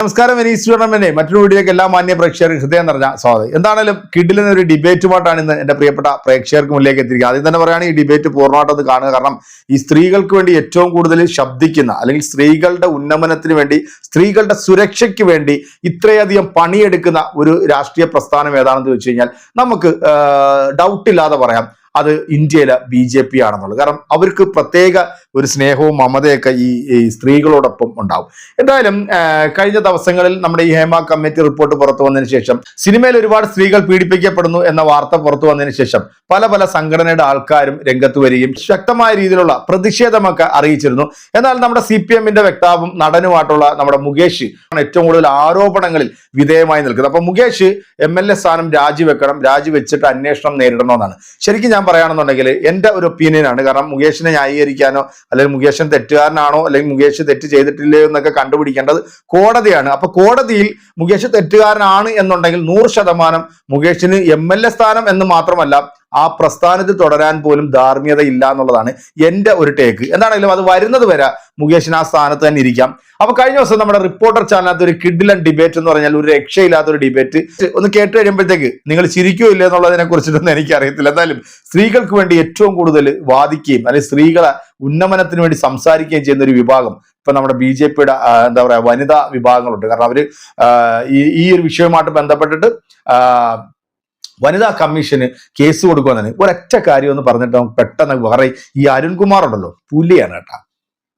നമസ്കാരം വിനീസ് ടൂർണമെന്റ് മറ്റൊരു വീഡിയോയ്ക്ക് എല്ലാ മാന്യ പ്രേക്ഷകർക്ക് ഹൃദയം നിറഞ്ഞ സ്വാഗതം. എന്താണെങ്കിലും കിഡിലിന് ഒരു ഡിബേറ്റുമായിട്ടാണ് ഇന്ന് എന്റെ പ്രിയപ്പെട്ട പ്രേക്ഷകർക്ക് മുന്നിലേക്ക് എത്തിയിരിക്കുന്നത്. ആദ്യം തന്നെ പറയുകയാണ് ഈ ഡിബേറ്റ് പൂർണമായിട്ടൊന്ന് കാണുക. കാരണം ഈ സ്ത്രീകൾക്ക് വേണ്ടി ഏറ്റവും കൂടുതൽ ശബ്ദിക്കുന്ന അല്ലെങ്കിൽ സ്ത്രീകളുടെ ഉന്നമനത്തിന് വേണ്ടി സ്ത്രീകളുടെ സുരക്ഷയ്ക്ക് വേണ്ടി ഇത്രയധികം പണിയെടുക്കുന്ന ഒരു രാഷ്ട്രീയ പ്രസ്ഥാനം ഏതാണെന്ന് ചോദിച്ചു കഴിഞ്ഞാൽ നമുക്ക് ഡൗട്ടില്ലാതെ പറയാം. അത് ഇന്ത്യയിലെ ബി ജെ പി ആണെന്നുള്ളത്. കാരണം അവർക്ക് പ്രത്യേക ഒരു സ്നേഹവും മമതയൊക്കെ ഈ സ്ത്രീകളോടൊപ്പം ഉണ്ടാവും. എന്തായാലും കഴിഞ്ഞ ദിവസങ്ങളിൽ നമ്മുടെ ഈ ഹേമ കമ്മിറ്റി റിപ്പോർട്ട് പുറത്തു വന്നതിന് ശേഷം സിനിമയിൽ ഒരുപാട് സ്ത്രീകൾ പീഡിപ്പിക്കപ്പെടുന്നു എന്ന വാർത്ത പുറത്തു വന്നതിന് ശേഷം പല പല സംഘടനയുടെ ആൾക്കാരും രംഗത്ത് വരികയും ശക്തമായ രീതിയിലുള്ള പ്രതിഷേധമൊക്കെ അറിയിച്ചിരുന്നു. എന്നാൽ നമ്മുടെ സി പി എമ്മിന്റെ വ്യക്താവും നടനുമായിട്ടുള്ള നമ്മുടെ മുകേഷ് ഏറ്റവും കൂടുതൽ ആരോപണങ്ങളിൽ വിധേയമായി നിൽക്കുന്നത്. അപ്പൊ മുകേഷ് എം എൽ എ സ്ഥാനം രാജിവെക്കണം രാജിവെച്ചിട്ട് അന്വേഷണം നേരിടണമെന്നാണ്. ശരിക്കും ഞാൻ പറയുകയാണെന്നുണ്ടെങ്കിൽ എന്റെ ഒരു ഒപ്പീനിയനാണ് കാരണം മുകേഷിനെ ന്യായീകരിക്കാനോ അല്ലെങ്കിൽ മുകേഷൻ തെറ്റുകാരനാണോ അല്ലെങ്കിൽ മുകേഷ് തെറ്റ് ചെയ്തിട്ടില്ലയോ എന്നൊക്കെ കണ്ടുപിടിക്കേണ്ടത് കോടതിയാണ്. അപ്പൊ കോടതിയിൽ മുകേഷ് തെറ്റുകാരനാണ് എന്നുണ്ടെങ്കിൽ നൂറ് ശതമാനം മുകേഷിന് എം എൽ എ സ്ഥാനം എന്ന് മാത്രമല്ല ആ പ്രസ്ഥാനത്തിൽ തുടരാൻ പോലും ധാർമ്മികത ഇല്ല എന്നുള്ളതാണ് എന്റെ ഒരു ടേക്ക് എന്താണെങ്കിലും അത് വരുന്നത് വരെ മുകേഷിന് ആ സ്ഥാനത്ത് തന്നെ ഇരിക്കാം. അപ്പൊ കഴിഞ്ഞ ദിവസം നമ്മുടെ റിപ്പോർട്ടർ ചാനലിനകത്ത് ഒരു കിഡിലൻ ഡിബേറ്റ് എന്ന് പറഞ്ഞാൽ ഒരു രക്ഷയില്ലാത്ത ഒരു ഡിബേറ്റ് ഒന്ന് കേട്ട് കഴിയുമ്പോഴത്തേക്ക് നിങ്ങൾ ചിരിക്കോ ഇല്ല എന്നുള്ളതിനെ കുറിച്ചിട്ടൊന്നും എനിക്ക് അറിയത്തില്ല എന്തായാലും സ്ത്രീകൾക്ക് വേണ്ടി ഏറ്റവും കൂടുതൽ വാദിക്കുകയും അല്ലെങ്കിൽ സ്ത്രീകളെ ഉന്നമനത്തിന് വേണ്ടി സംസാരിക്കുകയും ചെയ്യുന്ന ഒരു വിഭാഗം ഇപ്പൊ നമ്മുടെ ബി ജെ പിയുടെ എന്താ പറയാ വനിതാ വിഭാഗങ്ങളുണ്ട്. കാരണം അവർ ഈ ഈ ഒരു വിഷയവുമായിട്ട് ബന്ധപ്പെട്ടിട്ട് വനിതാ കമ്മീഷന് കേസ് കൊടുക്കുമെന്നാണ് ഒരൊറ്റ കാര്യം എന്ന് പറഞ്ഞിട്ട് പെട്ടെന്ന് വേറെ ഈ അരുൺകുമാർ ഉണ്ടല്ലോ പുലിയാണ് കേട്ടാ.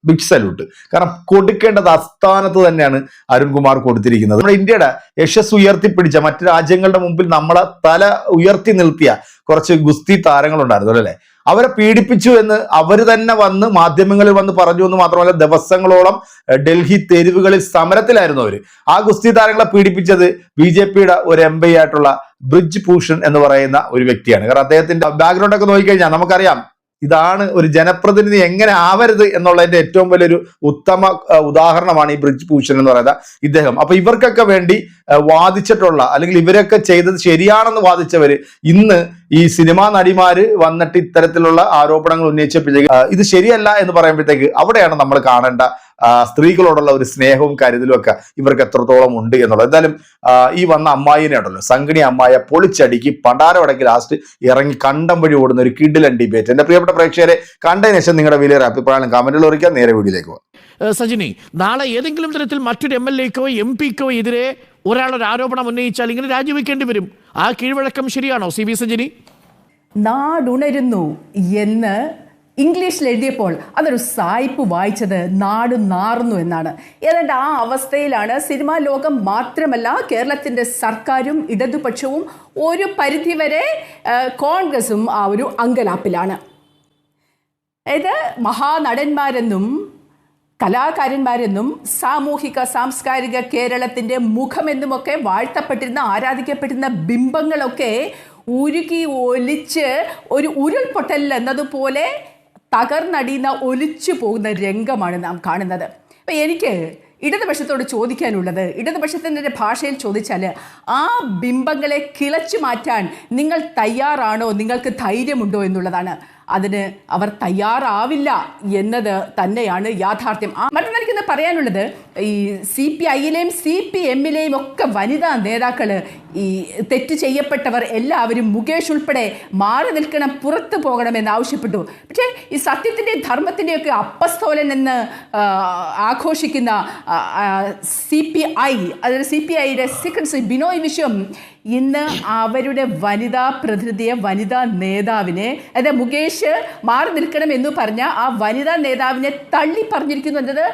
ബിഗ് സല്യൂട്ട് കാരണം കൊടുക്കേണ്ടത് അസ്ഥാനത്ത് തന്നെയാണ് അരുൺകുമാർ കൊടുത്തിരിക്കുന്നത്. നമ്മുടെ ഇന്ത്യയുടെ യശസ് ഉയർത്തിപ്പിടിച്ച മറ്റു രാജ്യങ്ങളുടെ മുമ്പിൽ നമ്മളെ തല ഉയർത്തി നിർത്തിയ കുറച്ച് ഗുസ്തി താരങ്ങളുണ്ടായിരുന്നു അല്ലേ? അവരെ പീഡിപ്പിച്ചു എന്ന് അവർ തന്നെ വന്ന് മാധ്യമങ്ങളിൽ വന്ന് പറഞ്ഞു എന്ന് മാത്രമല്ല ദിവസങ്ങളോളം ഡൽഹി തെരുവുകളിൽ സമരത്തിലായിരുന്നു അവർ ആ ഗുസ്തി താരങ്ങളെ പീഡിപ്പിച്ചത് ബി ജെ പിയുടെ ഒരു എം പി ആയിട്ടുള്ള ബ്രിജ് ഭൂഷൺ എന്ന് പറയുന്ന ഒരു വ്യക്തിയാണ്. കാരണം അദ്ദേഹത്തിന്റെ ബാക്ക്ഗ്രൗണ്ട് ഒക്കെ നോക്കിക്കഴിഞ്ഞാൽ നമുക്കറിയാം ഇതാണ് ഒരു ജനപ്രതിനിധി എങ്ങനെ ആവരുത് എന്നുള്ളതിന്റെ ഏറ്റവും വലിയൊരു ഉത്തമ ഉദാഹരണമാണ് ഈ ബ്രിജ് ഭൂഷൺ എന്ന് പറയുന്നത് ഇദ്ദേഹം. അപ്പൊ ഇവർക്കൊക്കെ വേണ്ടി വാദിച്ചിട്ടുള്ള അല്ലെങ്കിൽ ഇവരൊക്കെ ചെയ്തത് ശരിയാണെന്ന് വാദിച്ചവര് ഇന്ന് ഈ സിനിമാ നടിമാര് വന്നിട്ട് ഇത്തരത്തിലുള്ള ആരോപണങ്ങൾ ഉന്നയിച്ചപ്പോഴത്തേക്ക് ഇത് ശരിയല്ല എന്ന് പറയുമ്പോഴത്തേക്ക് അവിടെയാണ് നമ്മൾ കാണേണ്ട സ്ത്രീകളോടുള്ള ഒരു സ്നേഹവും കരുതലും ഒക്കെ ഇവർക്ക് എത്രത്തോളം ഉണ്ട് എന്നുള്ളത്. എന്തായാലും ഈ വന്ന അമ്മായിനെ ഉണ്ടല്ലോ സംഗണി അമ്മായ പൊളിച്ചടിക്ക് പണ്ടാരമടക്കി ലാസ്റ്റ് ഇറങ്ങി കണ്ടം വഴി ഓടുന്ന ഒരു കിഡിലൻ ഡിബേറ്റ് എന്റെ പ്രിയപ്പെട്ട പ്രേക്ഷകരെ കണ്ടതിന് ശേഷം നിങ്ങളുടെ വലിയൊരു അഭിപ്രായം കമന്റിൽ ഒരിക്കാൻ നേരെ വീഡിയോയിലേക്ക് പോകാം. സജിനി നാളെ ഏതെങ്കിലും തരത്തിൽ മറ്റൊരു എം എൽ എക്കോ എം പിക്കോ എതിരെ ഒരാളൊരു ആരോപണം ഉന്നയിച്ചാൽ ഇങ്ങനെ രാജിവെക്കേണ്ടി വരും. ആ കീഴ്വഴക്കം ശരിയാണോ സി ബി സജിനി നാടുണരുന്നു എന്ന് ഇംഗ്ലീഷിൽ എഴുതിയപ്പോൾ അതൊരു സായിപ്പ് വായിച്ചത് നാട് നാറുന്നു എന്നാണ്. ഏതാണ്ട് ആ അവസ്ഥയിലാണ് സിനിമാ ലോകം മാത്രമല്ല കേരളത്തിന്റെ സർക്കാരും ഇടതുപക്ഷവും ഒരു പരിധിവരെ കോൺഗ്രസും ആ ഒരു അങ്കലാപ്പിലാണ്. അതായത് മഹാനടന്മാരെന്നും കലാകാരന്മാരെന്നും സാമൂഹിക സാംസ്കാരിക കേരളത്തിന്റെ മുഖമെന്നുമൊക്കെ വാഴ്ത്തപ്പെട്ടിരുന്ന ആരാധിക്കപ്പെട്ടിരുന്ന ബിംബങ്ങളൊക്കെ ഉരുകി ഒലിച്ച് ഒരു ഉരുൾപൊട്ടൽ എന്നതുപോലെ തകർന്നടിയുന്ന ഒലിച്ചു പോകുന്ന രംഗമാണ് നാം കാണുന്നത്. അപ്പം എനിക്ക് ഇടതുപക്ഷത്തോട് ചോദിക്കാനുള്ളത് ഇടതുപക്ഷത്തിന്റെ ഭാഷയിൽ ചോദിച്ചാൽ ആ ബിംബങ്ങളെ കിളച്ചു മാറ്റാൻ നിങ്ങൾ തയ്യാറാണോ? നിങ്ങൾക്ക് ധൈര്യമുണ്ടോ എന്നുള്ളതാണ്. അതിന് അവർ തയ്യാറാവില്ല എന്നത് തന്നെയാണ് യാഥാർത്ഥ്യം. മറ്റൊന്ന് എനിക്കിന്ന് പറയാനുള്ളത് ഈ സി പി ഐയിലെയും സി പി എമ്മിലെയും ഒക്കെ വനിതാ നേതാക്കൾ ഈ തെറ്റ് ചെയ്യപ്പെട്ടവർ എല്ലാവരും മുകേഷ് ഉൾപ്പെടെ മാറി നിൽക്കണം പുറത്തു പോകണമെന്ന് ആവശ്യപ്പെട്ടു. പക്ഷേ ഈ സത്യത്തിന്റെയും ധർമ്മത്തിന്റെയൊക്കെ അപ്പസ്തോലൻ എന്ന് ആഘോഷിക്കുന്ന സി പി ഐ അതായത് സി പി ഐയുടെ സെക്രട്ടറി ബിനോയ് വിശ്വം ഇന്ന് അവരുടെ വനിതാ പ്രതിനിധിയെ വനിതാ നേതാവിനെ അതായത് മുകേഷ് മാറി നിൽക്കണം എന്ന് പറഞ്ഞ ആ വനിതാ നേതാവിനെ തള്ളി പറഞ്ഞിരിക്കുന്നു എന്നത്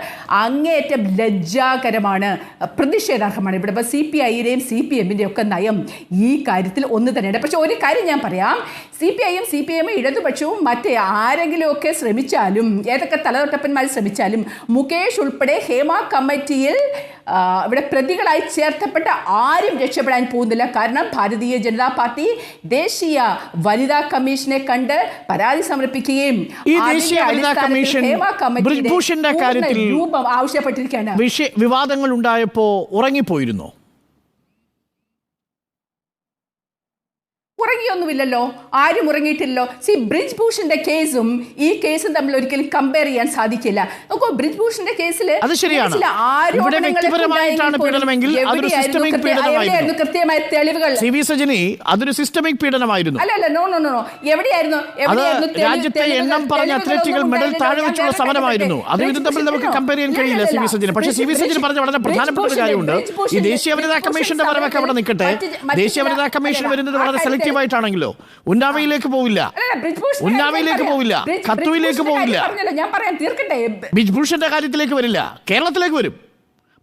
അങ്ങേയറ്റം ലജ്ജാകരമാണ് പ്രതിഷേധാർഹമാണ്. ഇവിടെ ഇപ്പോൾ സി പി ഐയുടെയും സി പി എമ്മിന്റെയും ഒക്കെ നയം ഈ കാര്യത്തിൽ ഒന്ന് തന്നെയാണ്. പക്ഷേ ഒരു കാര്യം ഞാൻ പറയാം. സി പി ഐയും സി പി എമ്മും ഇടതുപക്ഷവും മറ്റേ ആരെങ്കിലുമൊക്കെ ശ്രമിച്ചാലും ഏതൊക്കെ തലതൊട്ടപ്പന്മാർ ശ്രമിച്ചാലും മുകേഷ് ഉൾപ്പെടെ ഹേമ കമ്മിറ്റിയിൽ ഇവിടെ പ്രതികളായി ചേർത്തപ്പെട്ട ആരും രക്ഷപ്പെടാൻ പോകുന്നില്ല. കാരണം ഭാരതീയ ജനതാ പാർട്ടി ദേശീയ വനിതാ കമ്മീഷനെ കണ്ട് പരാതി സമർപ്പിക്കുകയും ഈ അതിന്റെ ദേശീയ വനിതാ കമ്മീഷൻ കാര്യത്തിൽ രൂപം ആവശ്യപ്പെട്ടിരിക്കുകയാണ്. വിവാദങ്ങൾ ഉണ്ടായപ്പോ ഉറങ്ങിപ്പോയിരുന്നോ. ഉറങ്ങിയൊന്നുമില്ലല്ലോ. ആരും ഉറങ്ങിയിട്ടില്ലല്ലോ. സി ബ്രിജ് ഭൂഷന്റെ കേസും ഈ കേസും തമ്മിൽ ഒരിക്കലും കമ്പയർ ചെയ്യാൻ സാധിക്കില്ല. നോക്കൂ ബ്രിജ് ഭൂഷന്റെ കേസിൽ എവിടെയായിരുന്നു കൃത്യമായ തെളിവുകൾ? അതൊരു സിസ്റ്റമിക് പീഡനമായിരുന്നു. അല്ല അല്ല നോ നോ നോ എവിടെയായിരുന്നു? എവിടെയായിരുന്നു രാജ്യത്തെ എണ്ണം പറഞ്ഞ അത്ലറ്റുകൾ മെഡൽ. താഴെ വെച്ചുള്ള സമരമായിരുന്നു. അത് ഇതും തമ്മിൽ നമുക്ക് കമ്പയർ ചെയ്യാൻ കഴിയില്ല സി വി സജിന് പക്ഷേ സി വി സജിന് പറഞ്ഞ വളരെ പ്രധാനപ്പെട്ട ഒരു കാര്യമുണ്ട്. ഈ ദേശീയ വനിതാ കമ്മീഷന്റെ വരവൊക്കെ അവിടെ നിൽക്കട്ടെ ദേശീയ വനിതാ കമ്മീഷൻ വരുന്നത് വളരെ കാര്യത്തിൽ- സെലക്റ്റീവ് ആയിട്ടാണെങ്കിലോ ഉന്നാവയിലേക്ക് പോവില്ല. ഉന്നാവയിലേക്ക് പോവില്ല. കത്തുവിലേക്ക് പോവില്ല. ബിജ്ഭൂഷന്റെ കാര്യത്തിലേക്ക് വരില്ല. കേരളത്തിലേക്ക് വരും.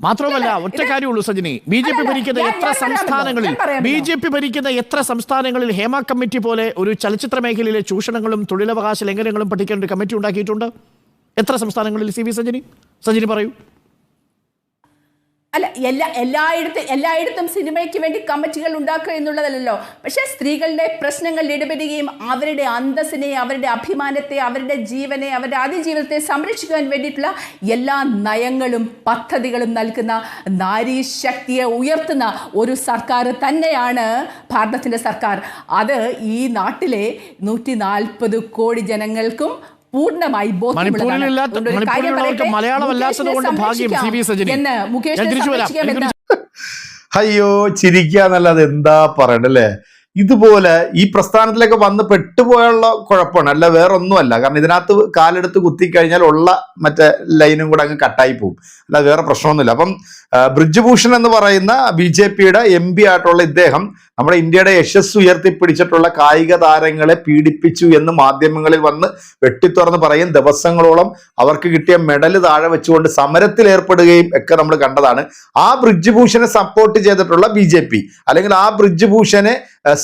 മാത്രമല്ല ഒറ്റ കാര്യമുള്ളൂ സജിനി. ബി ജെ പി ഭരിക്കുന്ന എത്ര സംസ്ഥാനങ്ങളിൽ ബി ജെ പി ഭരിക്കുന്ന എത്ര സംസ്ഥാനങ്ങളിൽ ഹേമ കമ്മിറ്റി പോലെ ഒരു ചലച്ചിത്ര മേഖലയിലെ ചൂഷണങ്ങളും തൊഴിലവകാശ ലംഘനങ്ങളും പഠിക്കേണ്ട ഒരു കമ്മിറ്റി ഉണ്ടാക്കിയിട്ടുണ്ട്? എത്ര സംസ്ഥാനങ്ങളിൽ? C V Sajini? സജിനി പറയൂ. അല്ല എല്ലാ എല്ലായിടത്തും എല്ലായിടത്തും സിനിമയ്ക്ക് വേണ്ടി കമ്മിറ്റികൾ ഉണ്ടാക്കുക എന്നുള്ളതല്ലല്ലോ. പക്ഷേ സ്ത്രീകളുടെ പ്രശ്നങ്ങൾ ഇടപെടുകയും അവരുടെ അന്തസ്സിനെ അവരുടെ അഭിമാനത്തെ അവരുടെ ജീവനെ അവരുടെ അതിജീവിതത്തെ സംരക്ഷിക്കാൻ വേണ്ടിയിട്ടുള്ള എല്ലാ നയങ്ങളും പദ്ധതികളും നൽകുന്ന നാരീ ശക്തിയെ ഉയർത്തുന്ന ഒരു സർക്കാർ തന്നെയാണ് ഭാരതത്തിന്റെ സർക്കാർ. അത് ഈ നാട്ടിലെ നൂറ്റി കോടി ജനങ്ങൾക്കും പൂർണമായി ബോധ്യമുള്ളതാണ്. അയ്യോ ചിരിക്കാന്നല്ലാതെ എന്താ പറയണ്ടല്ലേ? ഇതുപോലെ ഈ പ്രസ്ഥാനത്തിലേക്ക് വന്ന് പെട്ടുപോയുള്ള കുഴപ്പമാണ്. അല്ല വേറെ ഒന്നുമല്ല കാരണം ഇതിനകത്ത് കാലെടുത്ത് കുത്തിക്കഴിഞ്ഞാൽ ഉള്ള മറ്റേ ലൈനും കൂടെ അങ്ങ് കട്ടായി പോകും. അല്ല വേറെ പ്രശ്നമൊന്നുമില്ല. അപ്പം ബ്രിജ്ഭൂഷൺ എന്ന് പറയുന്ന ബി ജെ പിയുടെ എം പി ആയിട്ടുള്ള ഇദ്ദേഹം നമ്മുടെ ഇന്ത്യയുടെ യശസ് ഉയർത്തിപ്പിടിച്ചിട്ടുള്ള കായിക താരങ്ങളെ പീഡിപ്പിച്ചു എന്ന് മാധ്യമങ്ങളിൽ വന്ന് വെട്ടിത്തുറന്ന് പറയും. ദിവസങ്ങളോളം അവർക്ക് കിട്ടിയ മെഡൽ താഴെ വെച്ചുകൊണ്ട് സമരത്തിൽ ഏർപ്പെടുകയും ഒക്കെ നമ്മൾ കണ്ടതാണ്. ആ ബ്രിജ്ഭൂഷനെ സപ്പോർട്ട് ചെയ്തിട്ടുള്ള ബി അല്ലെങ്കിൽ ആ ബ്രിജ്ഭൂഷനെ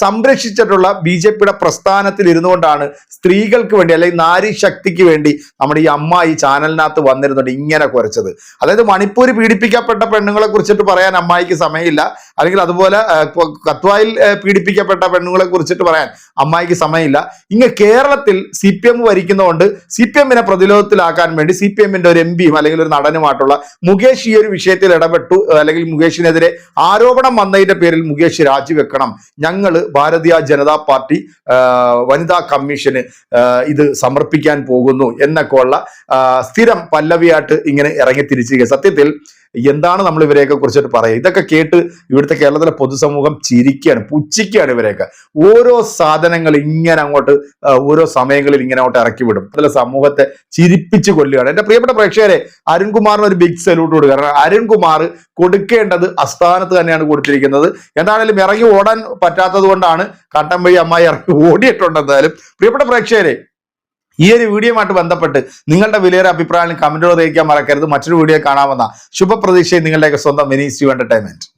സംരക്ഷിച്ചിട്ടുള്ള ബി ജെ പിയുടെ പ്രസ്ഥാനത്തിൽ ഇരുന്നുകൊണ്ടാണ് സ്ത്രീകൾക്ക് വേണ്ടി അല്ലെങ്കിൽ നാരി ശക്തിക്ക് വേണ്ടി നമ്മുടെ ഈ അമ്മ ഈ ചാനലിനകത്ത് വന്നിരുന്നുണ്ട് ഇങ്ങനെ കുറച്ചത് അതായത് മണിപ്പൂർ പീഡിപ്പിക്കപ്പെട്ട പെണ്ണുങ്ങളെ കുറിച്ചിട്ട് പറയാൻ അമ്മായിക്ക് സമയമില്ല. അല്ലെങ്കിൽ അതുപോലെ കത്വായിൽ പീഡിപ്പിക്കപ്പെട്ട പെണ്ണുങ്ങളെ കുറിച്ചിട്ട് പറയാൻ അമ്മായിക്ക് സമയമില്ല. ഇങ്ങ് കേരളത്തിൽ സി പി എം ഭരിക്കുന്നതുകൊണ്ട് സി പി എമ്മിനെ പ്രതിരോധത്തിലാക്കാൻ വേണ്ടി സി പി എമ്മിന്റെ ഒരു എം പിയും അല്ലെങ്കിൽ ഒരു നടനുമായിട്ടുള്ള മുകേഷ് ഈ ഒരു വിഷയത്തിൽ ഇടപെട്ടു. അല്ലെങ്കിൽ മുകേഷിനെതിരെ ആരോപണം വന്നതിന്റെ പേരിൽ മുകേഷ് രാജിവെക്കണം. ഞങ്ങൾ ഭാരതീയ ജനതാ പാർട്ടി വനിതാ കമ്മീഷന് ഇത് സമർപ്പിക്കാൻ പോകുന്നു എന്നൊക്കെ ഉള്ള സ്ഥിരം പല്ലവിയായിട്ട് ഇങ്ങനെ ഇറങ്ങി തിരിച്ചിരിക്കുക സത്യത്തിൽ എന്താണ് നമ്മൾ ഇവരെയൊക്കെ കുറിച്ചിട്ട് പറയുക? ഇതൊക്കെ കേട്ട് ഇവിടുത്തെ കേരളത്തിലെ പൊതുസമൂഹം ചിരിക്കുകയാണ് പുച്ഛിക്കുകയാണ് ഇവരെയൊക്കെ. ഓരോ സാധനങ്ങൾ ഇങ്ങനെ അങ്ങോട്ട് ഓരോ സമയങ്ങളിൽ ഇങ്ങനെ അങ്ങോട്ട് ഇറക്കി വിടും. അതിലെ സമൂഹത്തെ ചിരിപ്പിച്ച് കൊല്ലുകയാണ്. എന്റെ പ്രിയപ്പെട്ട പ്രേക്ഷകരെ അരുൺകുമാറിന് ഒരു ബിഗ് സല്യൂട്ട് കൊടുക്കുക. കാരണം അരുൺകുമാർ കൊടുക്കേണ്ടത് അസ്ഥാനത്ത് തന്നെയാണ് കൊടുത്തിരിക്കുന്നത്. എന്താണെങ്കിലും ഇറങ്ങി ഓടാൻ പറ്റാത്തത് കൊണ്ടാണ് കട്ടൻ വഴി അമ്മായി ഇറങ്ങി ഓടിയിട്ടുണ്ടെന്നാലും പ്രിയപ്പെട്ട പ്രേക്ഷകരെ ഈ ഒരു വീഡിയോയുമായിട്ട് ബന്ധപ്പെട്ട് നിങ്ങളുടെ വിലയേറെ അഭിപ്രായം കമന്റുകൾ അറിയിക്കാൻ മറക്കരുത്. മറ്റൊരു വീഡിയോ കാണാമെന്ന ശുഭപ്രതീക്ഷയും നിങ്ങളുടെയൊക്കെ സ്വന്തം മിനി എന്റർടൈൻമെന്റ്